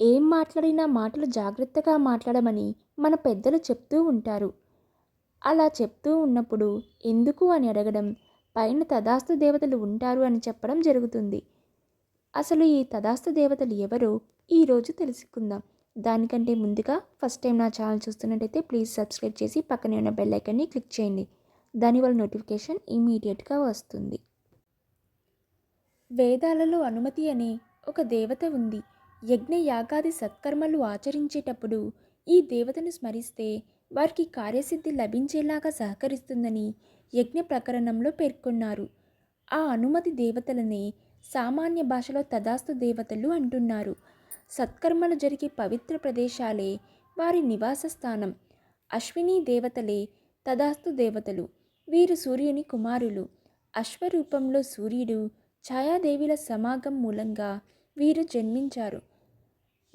ఏం మాట్లాడినా మాటలు జాగ్రత్తగా మాట్లాడమని మన పెద్దలు చెప్తూ ఉంటారు. అలా చెప్తూ ఉన్నప్పుడు ఎందుకు అని అడగడం పైన తదాస్తు దేవతలు ఉంటారు అని చెప్పడం జరుగుతుంది. అసలు ఈ తదాస్తు దేవతలు ఎవరో ఈరోజు తెలుసుకుందాం. దానికంటే ముందుగా ఫస్ట్ టైం నా ఛానల్ చూస్తున్నట్టయితే ప్లీజ్ సబ్స్క్రైబ్ చేసి పక్కనే ఉన్న బెల్ ఐకన్ని క్లిక్ చేయండి. దానివల్ల నోటిఫికేషన్ ఇమీడియట్గా వస్తుంది. వేదాలలో అనుమతి అనే ఒక దేవత ఉంది. యజ్ఞ యాగాది సత్కర్మలు ఆచరించేటప్పుడు ఈ దేవతను స్మరిస్తే వారికి కార్యసిద్ధి లభించేలాగా సహకరిస్తుందని యజ్ఞ ప్రకరణంలో పేర్కొన్నారు. ఆ అనుమతి దేవతలనే సామాన్య భాషలో తదాస్తు దేవతలు అంటున్నారు. సత్కర్మలు జరిగే పవిత్ర ప్రదేశాలే వారి నివాస స్థానం. అశ్విని దేవతలే తదాస్తు దేవతలు. వీరు సూర్యుని కుమారులు. అశ్వరూపంలో సూర్యుడు ఛాయాదేవిల సమాగం మూలంగా వీరు జన్మించారు.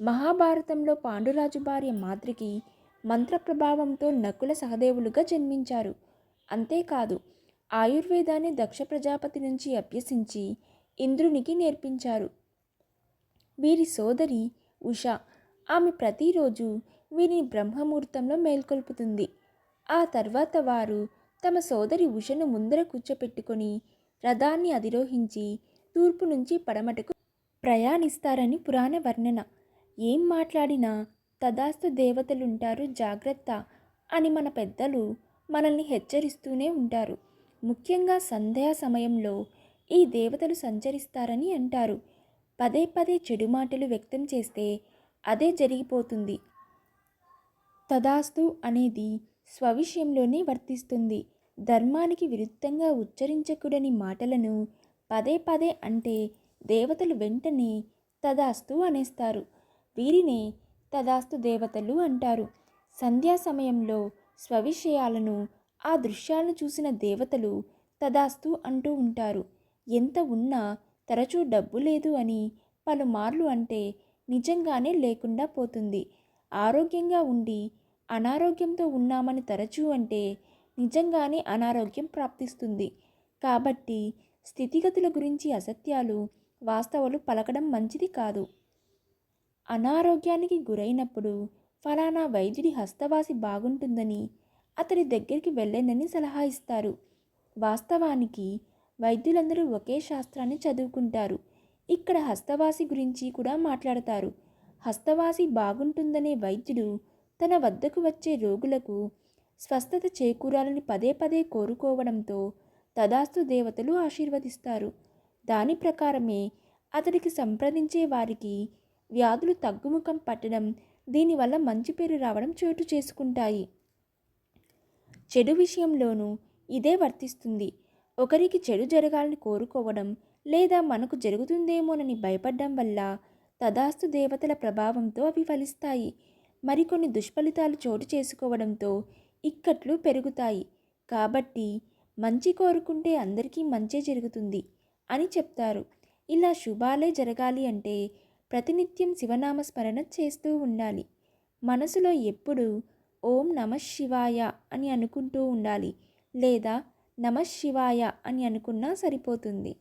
మహాభారతంలో పాండురాజు భార్య మాద్రికి మంత్ర ప్రభావంతో నకుల సహదేవులుగా జన్మించారు. అంతేకాదు ఆయుర్వేదాన్ని దక్ష ప్రజాపతి నుంచి అభ్యసించి ఇంద్రునికి నేర్పించారు. వీరి సోదరి ఉష ఆమె ప్రతిరోజు వీరిని బ్రహ్మముహూర్తంలో మేల్కొల్పుతుంది. ఆ తర్వాత వారు తమ సోదరి ఉషను ముందర కూర్చోపెట్టుకొని రథాన్ని అధిరోహించి తూర్పు నుంచి పడమటకు ప్రయాణిస్తారని పురాణ వర్ణన. ఏం మాట్లాడినా తదాస్తు దేవతలుంటారు జాగ్రత్త అని మన పెద్దలు మనల్ని హెచ్చరిస్తూనే ఉంటారు. ముఖ్యంగా సంధ్యా సమయంలో ఈ దేవతలు సంచరిస్తారని అంటారు. పదే పదే చెడు మాటలు వ్యక్తం చేస్తే అదే జరిగిపోతుంది. తదాస్తు అనేది స్వవిషయంలోనే వర్తిస్తుంది. ధర్మానికి విరుద్ధంగా ఉచ్చరించకూడని మాటలను పదే పదే అంటే దేవతలు వెంటనే తదాస్తు అనేస్తారు. వీరినే తదాస్తు దేవతలు అంటారు. సంధ్యా సమయంలో స్వవిషయాలను ఆ దృశ్యాలను చూసిన దేవతలు తదాస్తు అంటూ ఉంటారు. ఎంత ఉన్నా తరచూ డబ్బు లేదు అని పలుమార్లు అంటే నిజంగానే లేకుండా పోతుంది. ఆరోగ్యంగా ఉండి అనారోగ్యంతో ఉన్నామని తరచూ అంటే నిజంగానే అనారోగ్యం ప్రాప్తిస్తుంది. కాబట్టి స్థితిగతుల గురించి అసత్యాలు వాస్తవాలు పలకడం మంచిది కాదు. అనారోగ్యానికి గురైనప్పుడు ఫలానా వైద్యుడి హస్తవాసి బాగుంటుందని అతడి దగ్గరికి వెళ్ళందని సలహా ఇస్తారు. వాస్తవానికి వైద్యులందరూ ఒకే శాస్త్రాన్ని చదువుకుంటారు. ఇక్కడ హస్తవాసి గురించి కూడా మాట్లాడతారు. హస్తవాసి బాగుంటుందనే వైద్యుడు తన వద్దకు వచ్చే రోగులకు స్వస్థత చేకూరాలని పదే పదే కోరుకోవడంతో తదాస్తు దేవతలు ఆశీర్వదిస్తారు. దాని ప్రకారమే అతడికి సంప్రదించే వారికి వ్యాధులు తగ్గుముఖం పట్టడం దీనివల్ల మంచి పేరు రావడం చోటు చేసుకుంటాయి. చెడు విషయంలోనూ ఇదే వర్తిస్తుంది. ఒకరికి చెడు జరగాలని కోరుకోవడం లేదా మనకు జరుగుతుందేమోనని భయపడడం వల్ల తదాస్తు దేవతల ప్రభావంతో అవి ఫలిస్తాయి. మరికొన్ని దుష్ఫలితాలు చోటు చేసుకోవడంతో ఇక్కట్లు పెరుగుతాయి. కాబట్టి మంచి కోరుకుంటే అందరికీ మంచే జరుగుతుంది అని చెప్తారు. ఇలా శుభాలే జరగాలి అంటే ప్రతినిత్యం శివనామ స్మరణ చేస్తూ ఉండాలి. మనసులో ఎప్పుడు ఓం నమ శివాయ అని అనుకుంటూ ఉండాలి. లేదా నమ శివాయ అని అనుకున్నా సరిపోతుంది.